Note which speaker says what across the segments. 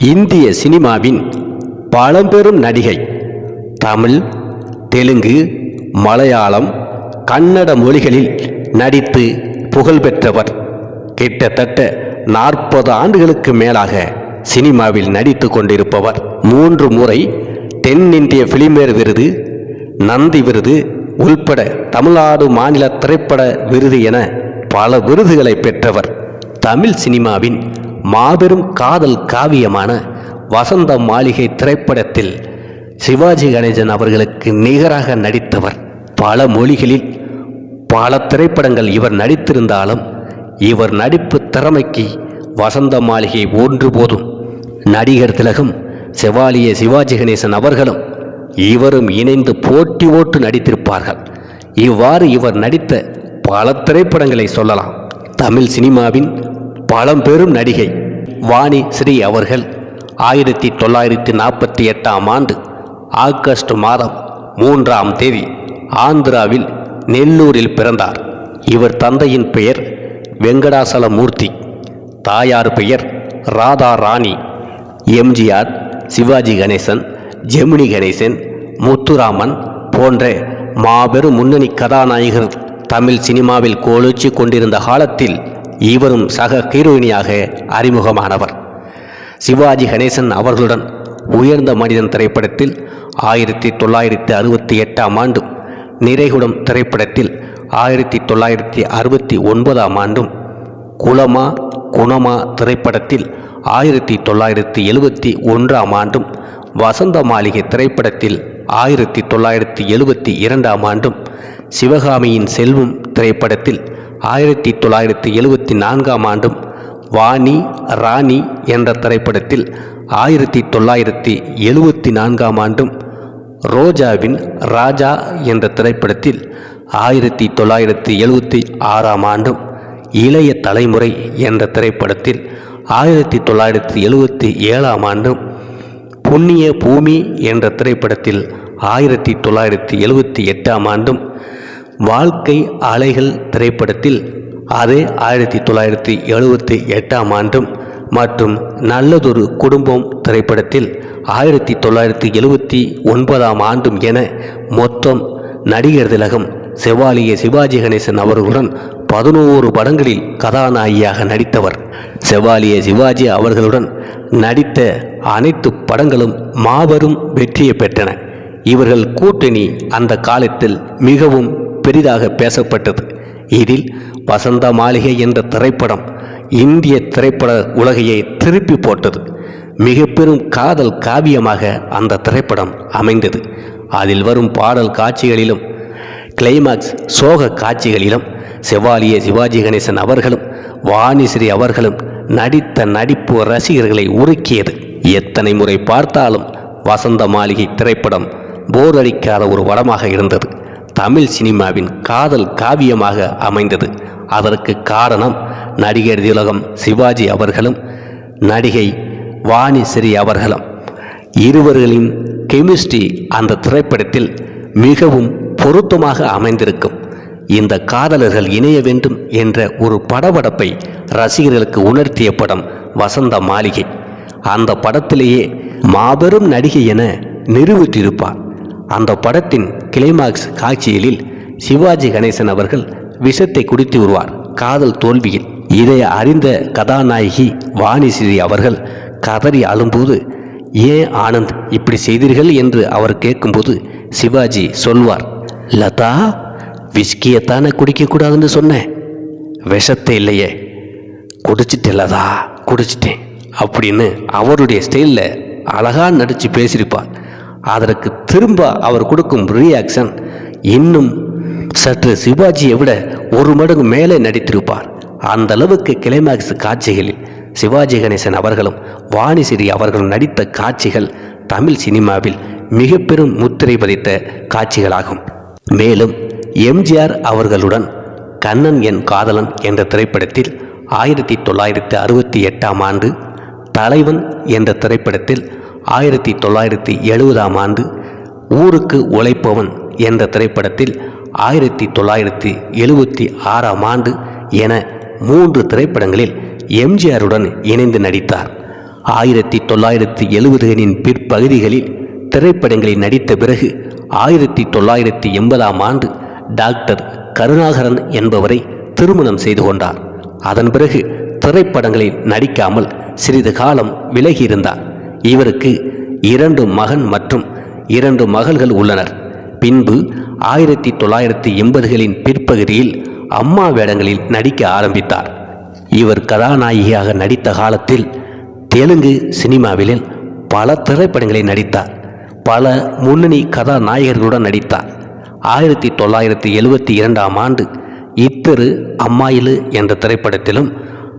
Speaker 1: இந்திய சினிமாவின் பழம்பெரும் நடிகை. தமிழ் தெலுங்கு மலையாளம் கன்னட மொழிகளில் நடித்து புகழ்பெற்றவர் கிட்டத்தட்ட நாற்பது ஆண்டுகளுக்கு மேலாக சினிமாவில் நடித்து கொண்டிருப்பவர். மூன்று முறை தென்னிந்திய பிலிமேர் விருது நந்தி விருது உள்பட தமிழ்நாடு மாநில திரைப்பட விருது என பல விருதுகளை பெற்றவர் தமிழ் சினிமாவின் மாபெரும் காதல் காவியமான வசந்த மாளிகை திரைப்படத்தில் சிவாஜி கணேசன் அவர்களுக்கு நிகராக நடித்தவர். பல மொழிகளில் பல திரைப்படங்கள் இவர் நடித்திருந்தாலும் இவர் நடிப்பு திறமைக்கு வசந்த மாளிகை ஒன்று போதும். நடிகர் திலகம் செவாலிய சிவாஜி கணேசன் அவர்களும் இவரும் இணைந்து போட்டி ஓட்டு நடித்திருப்பார்கள். இவ்வாறு இவர் நடித்த பல திரைப்படங்களை சொல்லலாம். தமிழ் சினிமாவின் பழம்பெரும் நடிகை வாணி ஸ்ரீ அவர்கள் ஆயிரத்தி தொள்ளாயிரத்தி நாற்பத்தி எட்டாம் ஆண்டு ஆகஸ்ட் மாதம் மூன்றாம் தேதி ஆந்திராவில் நெல்லூரில் பிறந்தார். இவர் தந்தையின் பெயர் வெங்கடாசலமூர்த்தி தாயார் பெயர் ராதா ராணி எம்ஜிஆர் சிவாஜி கணேசன் ஜெமினி கணேசன் முத்துராமன் போன்ற மாபெரும் முன்னணி கதாநாயகர் தமிழ் சினிமாவில் கோலோச்சி கொண்டிருந்த காலத்தில் இவரும் சக ஹீரோயினியாக அறிமுகமானவர். சிவாஜி கணேசன் அவர்களுடன் உயர்ந்த மனிதன் திரைப்படத்தில் ஆயிரத்தி தொள்ளாயிரத்தி அறுபத்தி எட்டாம் ஆண்டும் நிறைகுடம் திரைப்படத்தில் ஆயிரத்தி தொள்ளாயிரத்தி அறுபத்தி ஒன்பதாம் ஆண்டும் குலமா குணமா திரைப்படத்தில் ஆயிரத்தி தொள்ளாயிரத்தி எழுபத்தி ஒன்றாம் ஆண்டும் வசந்த மாளிகை திரைப்படத்தில் ஆயிரத்தி தொள்ளாயிரத்தி எழுபத்தி இரண்டாம் ஆண்டும் சிவகாமியின் செல்வம் திரைப்படத்தில் ஆயிரத்தி தொள்ளாயிரத்தி எழுபத்தி நான்காம் ஆண்டும் வாணி ராணி என்ற திரைப்படத்தில் ஆயிரத்தி தொள்ளாயிரத்தி எழுபத்தி நான்காம் ஆண்டும் ரோஜாவின் ராஜா என்ற திரைப்படத்தில் ஆயிரத்தி தொள்ளாயிரத்தி எழுபத்தி ஆறாம் ஆண்டும் இளைய தலைமுறை என்ற திரைப்படத்தில் ஆயிரத்தி தொள்ளாயிரத்தி எழுபத்தி ஏழாம் ஆண்டும் புண்ணிய பூமி என்ற திரைப்படத்தில் ஆயிரத்தி தொள்ளாயிரத்தி எழுபத்தி எட்டாம் ஆண்டும் வாழ்க்கை அலைகள் திரைப்படத்தில் அதே ஆயிரத்தி தொள்ளாயிரத்தி எழுபத்தி எட்டாம் ஆண்டும் மற்றும் நல்லதொரு குடும்பம் திரைப்படத்தில் ஆயிரத்தி தொள்ளாயிரத்தி எழுபத்தி ஒன்பதாம் ஆண்டும் என மொத்தம் நடிகர் திலகம் செவாலிய சிவாஜி கணேசன் அவர்களுடன் பதினோரு படங்களில் கதாநாயகியாக நடித்தவர். செவாலிய சிவாஜி அவர்களுடன் நடித்த அனைத்து படங்களும் மாபெரும் வெற்றியை பெற்றன. இவர்கள் கூட்டணி அந்த காலத்தில் மிகவும் பெரிதாக பேசப்பட்டது. இதில் வசந்த மாளிகை என்ற திரைப்படம் இந்திய திரைப்பட உலகையை திருப்பி போட்டது. மிக பெரும் காதல் காவியமாக அந்த திரைப்படம் அமைந்தது. அதில் வரும் பாடல் காட்சிகளிலும் கிளைமாக்ஸ் சோக காட்சிகளிலும் செவாலிய சிவாஜி கணேசன் அவர்களும் வாணிஸ்ரீ அவர்களும் நடித்த நடிப்பு ரசிகர்களை உருக்கியது. எத்தனை முறை பார்த்தாலும் வசந்த மாளிகை திரைப்படம் போர் அடிக்காத ஒரு வடமாக இருந்தது. தமிழ் சினிமாவின் காதல் காவியமாக அமைந்தது. அதற்கு காரணம் நடிகர் திலகம் சிவாஜி அவர்களும் நடிகை வாணி ஸ்ரீ அவர்களும். இருவர்களின் கெமிஸ்ட்ரி அந்த திரைப்படத்தில் மிகவும் பொருத்தமாக அமைந்திருக்கும். இந்த காதலர்கள் இணைய வேண்டும் என்ற ஒரு படபடப்பை ரசிகர்களுக்கு உணர்த்திய படம் வசந்த மாளிகை. அந்த படத்திலேயே மாபெரும் நடிகை என நிரூபித்திருப்பார் அந்த படத்தின் கிளைமாக்ஸ் காட்சியலில் சிவாஜி கணேசன் அவர்கள் விஷத்தை குடித்து வருவார். காதல் தோல்வியில் இதை அறிந்த கதாநாயகி வாணிஸ்ரீ அவர்கள் கதறி அழும்போது ஏன் ஆனந்த் இப்படி செய்தீர்கள்? என்று அவர் கேட்கும்போது சிவாஜி சொல்வார் லதா விஸ்கியத்தானே குடிக்கக்கூடாதுன்னு சொன்னேன். விஷத்தை இல்லையே. குடிச்சிட்டேன் லதா குடிச்சிட்டேன். அப்படின்னு அவருடைய ஸ்டைலில் அழகாக நடித்து பேசியிருப்பார். அதற்கு திரும்ப அவர் கொடுக்கும் ரியாக்ஷன் இன்னும் சற்று சிவாஜியை விட ஒரு மடங்கு மேலே நடித்திருப்பார். அந்த அளவுக்கு கிளைமேக்ஸ் காட்சிகளில் சிவாஜி கணேசன் அவர்களும் வாணிசிறி அவர்களும் நடித்த காட்சிகள் தமிழ் சினிமாவில் மிக பெரும் முத்திரை பதித்த காட்சிகளாகும். மேலும் எம்ஜிஆர் அவர்களுடன் கண்ணன் என் காதலன் என்ற திரைப்படத்தில் ஆயிரத்தி தொள்ளாயிரத்தி அறுபத்தி எட்டாம் ஆண்டு தலைவன் என்ற திரைப்படத்தில் ஆயிரத்தி தொள்ளாயிரத்தி எழுபதாம் ஆண்டு ஊருக்கு உழைப்பவன் என்ற திரைப்படத்தில் ஆயிரத்தி தொள்ளாயிரத்தி எழுபத்தி ஆறாம் ஆண்டு என மூன்று திரைப்படங்களில் எம்ஜிஆருடன் இணைந்து நடித்தார். ஆயிரத்தி தொள்ளாயிரத்தி எழுபதுகளின் பிற்பகுதிகளில் திரைப்படங்களில் நடித்த பிறகு ஆயிரத்தி தொள்ளாயிரத்தி எண்பதாம் ஆண்டு டாக்டர் கருணாகரன் என்பவரை திருமணம் செய்து கொண்டார். அதன் பிறகு திரைப்படங்களில் நடிக்காமல் சிறிது காலம் விலகியிருந்தார். இவருக்கு இரண்டு மகன் மற்றும் இரண்டு மகள்கள் உள்ளனர். பின்பு ஆயிரத்தி தொள்ளாயிரத்தி எண்பதுகளின் பிற்பகுதியில் அம்மா வேடங்களில் நடிக்க ஆரம்பித்தார். இவர் கதாநாயகியாக நடித்த காலத்தில் தெலுங்கு சினிமாவில் பல திரைப்படங்களில் நடித்தார். பல முன்னணி கதாநாயகர்களுடன் நடித்தார். ஆயிரத்தி தொள்ளாயிரத்தி எழுபத்தி இரண்டாம் ஆண்டு இத்திரு அம்மாயிலு என்ற திரைப்படத்திலும்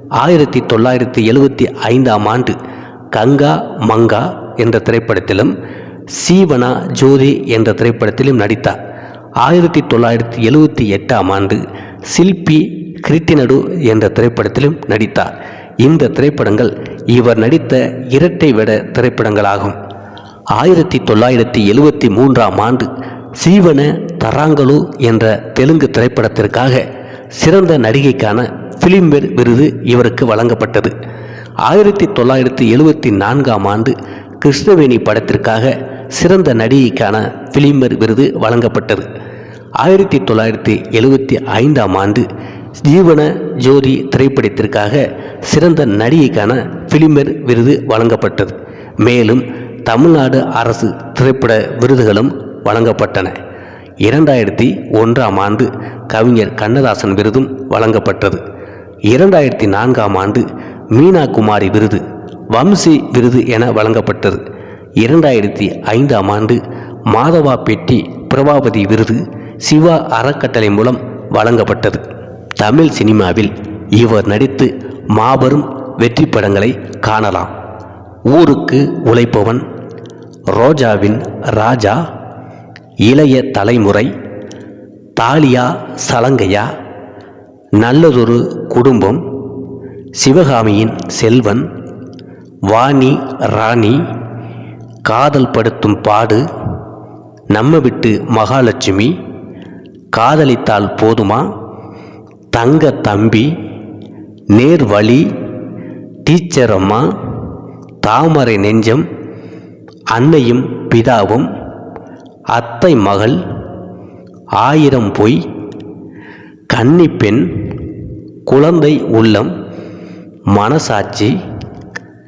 Speaker 1: ஆயிரத்தி தொள்ளாயிரத்தி எழுபத்தி ஐந்தாம் ஆண்டு கங்கா மங்கா என்ற திரைப்படத்திலும் சீவனா ஜோதி என்ற திரைப்படத்திலும் நடித்தார். ஆயிரத்தி தொள்ளாயிரத்தி எழுபத்தி எட்டாம் ஆண்டு சில்பி கிருட்டினடு என்ற திரைப்படத்திலும் நடித்தார். இந்த திரைப்படங்கள் இவர் நடித்த இரட்டை விட திரைப்படங்களாகும். ஆயிரத்தி தொள்ளாயிரத்தி எழுபத்தி மூன்றாம் ஆண்டு சீவன தராங்கலு என்ற தெலுங்கு திரைப்படத்திற்காக சிறந்த நடிகைக்கான பிலிம்பேர் விருது இவருக்கு வழங்கப்பட்டது. ஆயிரத்தி தொள்ளாயிரத்தி எழுபத்தி நான்காம் ஆண்டு கிருஷ்ணவேணி படத்திற்காக சிறந்த நடிகைக்கான பிலிம்பேர் விருது வழங்கப்பட்டது. ஆயிரத்தி தொள்ளாயிரத்தி எழுபத்தி ஐந்தாம் ஆண்டு ஜீவன ஜோதி திரைப்படத்திற்காக சிறந்த நடிகைக்கான பிலிம்பேர் விருது வழங்கப்பட்டது. மேலும் தமிழ்நாடு அரசு திரைப்பட விருதுகளும் வழங்கப்பட்டன. இரண்டாயிரத்தி ஒன்றாம் ஆண்டு கவிஞர் கண்ணதாசன் விருதும் வழங்கப்பட்டது. இரண்டாயிரத்தி நான்காம் ஆண்டு மீனா குமாரி விருது வம்சி விருது என வழங்கப்பட்டது. இரண்டாயிரத்தி ஐந்தாம் ஆண்டு மாதவா பெட்டி பிரபாபதி விருது சிவா அறக்கட்டளை மூலம் வழங்கப்பட்டது. தமிழ் சினிமாவில் இவர் நடித்து மாபெரும் வெற்றி படங்களை காணலாம். ஊருக்கு உழைப்பவன் ரோஜாவின் ராஜா இளைய தலைமுறை தாலியா சலங்கையா நல்லதொரு குடும்பம் சிவகாமியின் செல்வன் வாணி ராணி காதல் படுத்தும் பாடு நம்ம விட்டு மகாலட்சுமி காதலித்தால் போதுமா? தங்க தம்பி நேர்வழி டீச்சர் அம்மா தாமரை நெஞ்சம் அன்னையும் பிதாவும் அத்தை மகள் ஆயிரம் பொய் கன்னிப்பெண் குழந்தை உள்ளம் மனசாட்சி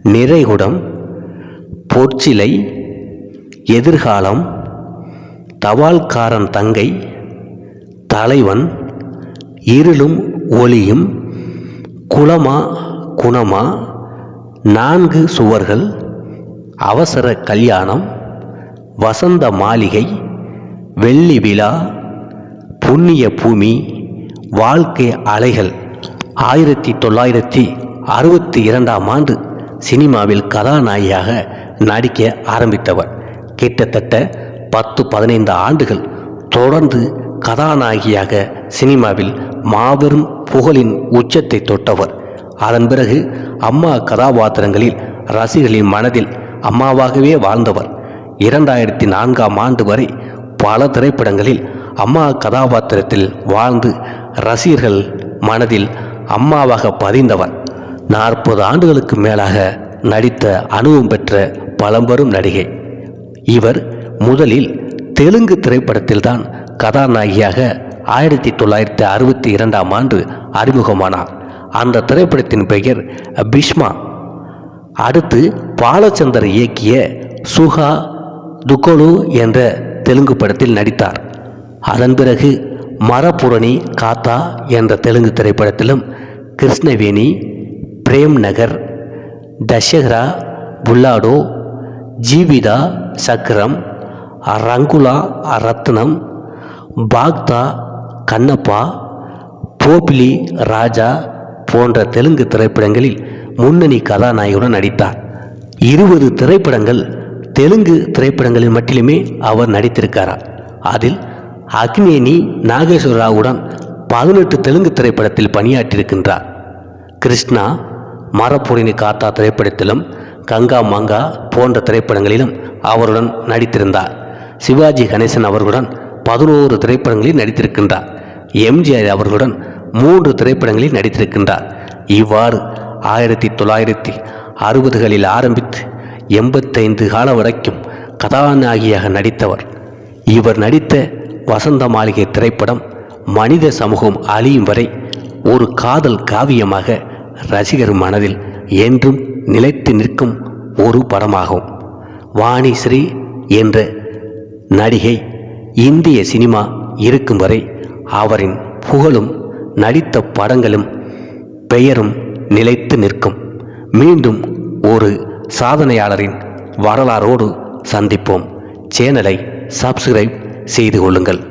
Speaker 1: நிறைகுடம் பொற்சிலை எதிர்காலம் தபால்காரன் தங்கை தலைவன் இருளும் ஒளியும் குலமா குணமா நான்கு சுவர்கள் அவசர கல்யாணம் வசந்த மாளிகை வெள்ளி விழா புண்ணிய பூமி வாழ்க்கை அலைகள். ஆயிரத்தி தொள்ளாயிரத்தி அறுபத்தி இரண்டாம் ஆண்டு சினிமாவில் கதாநாயகியாக நடிக்க ஆரம்பித்தவர். கிட்டத்தட்ட பத்து பதினைந்து ஆண்டுகள் தொடர்ந்து கதாநாயகியாக சினிமாவில் மாபெரும் புகழின் உச்சத்தை தொட்டவர். அதன் பிறகு அம்மா கதாபாத்திரங்களில் ரசிகர்களின் மனதில் அம்மாவாகவே வாழ்ந்தவர். இரண்டாயிரத்தி நான்காம் ஆண்டு வரை பல திரைப்படங்களில் அம்மா கதாபாத்திரத்தில் வாழ்ந்து ரசிகர்கள் மனதில் அம்மாவாக பதிந்தவர். நாற்பது ஆண்டுகளுக்கு மேலாக நடித்த அனுபவம் பெற்ற பழம்பெரும் நடிகை. இவர் முதலில் தெலுங்கு திரைப்படத்தில்தான் கதாநாயகியாக ஆயிரத்தி தொள்ளாயிரத்தி அறுபத்தி இரண்டாம் ஆண்டு அறிமுகமானார். அந்த திரைப்படத்தின் பெயர் பிஷ்மா. அடுத்து பாலச்சந்தர் இயக்கிய சுகா துக்கோலு என்ற தெலுங்கு படத்தில் நடித்தார். அதன் பிறகு மரபுரணி காத்தா என்ற தெலுங்கு திரைப்படத்திலும் கிருஷ்ணவேணி பிரேம் நகர் தஷஹரா புல்லாடோ ஜீவிதா சக்கரம் ரங்குலா ரத்னம் பாக்தா கண்ணப்பா போபிலி ராஜா போன்ற தெலுங்கு திரைப்படங்களில் முன்னணி கதாநாயகனுடன் நடித்தார். இருபது திரைப்படங்கள் தெலுங்கு திரைப்படங்களில் மட்டுமே அவர் நடித்திருக்கிறார் அதில் அக்னேனி நாகேஸ்வர ராவுடன் பதினெட்டு தெலுங்கு திரைப்படத்தில் பணியாற்றியிருக்கின்றார். கிருஷ்ணா மரப்பொடினி காத்தா திரைப்படத்திலும் கங்கா மங்கா போன்ற திரைப்படங்களிலும் அவருடன் நடித்திருந்தார். சிவாஜி கணேசன் அவர்களுடன் பதினோரு திரைப்படங்களில் நடித்திருக்கின்றார். எம்ஜிஆர் அவர்களுடன் மூன்று திரைப்படங்களில் நடித்திருக்கின்றார். இவ்வாறு ஆயிரத்தி தொள்ளாயிரத்தி அறுபதுகளில் ஆரம்பித்து எண்பத்தைந்து கால வரைக்கும் கதாநாயகியாக நடித்தவர். இவர் நடித்த வசந்த மாளிகை திரைப்படம் மனித சமூகம் அழியும் வரை ஒரு காதல் காவியமாக ரசிகர் மனதில் என்றும் நிலைத்து நிற்கும் ஒரு படமாகும். வாணி ஸ்ரீ என்ற நடிகை இந்திய சினிமா இருக்கும் வரை அவரின் புகழும் நடித்த படங்களும் பெயரும் நிலைத்து நிற்கும். மீண்டும் ஒரு சாதனையாளரின் வரலாறோடு சந்திப்போம். சேனலை சப்ஸ்கிரைப் செய்து கொள்ளுங்கள்.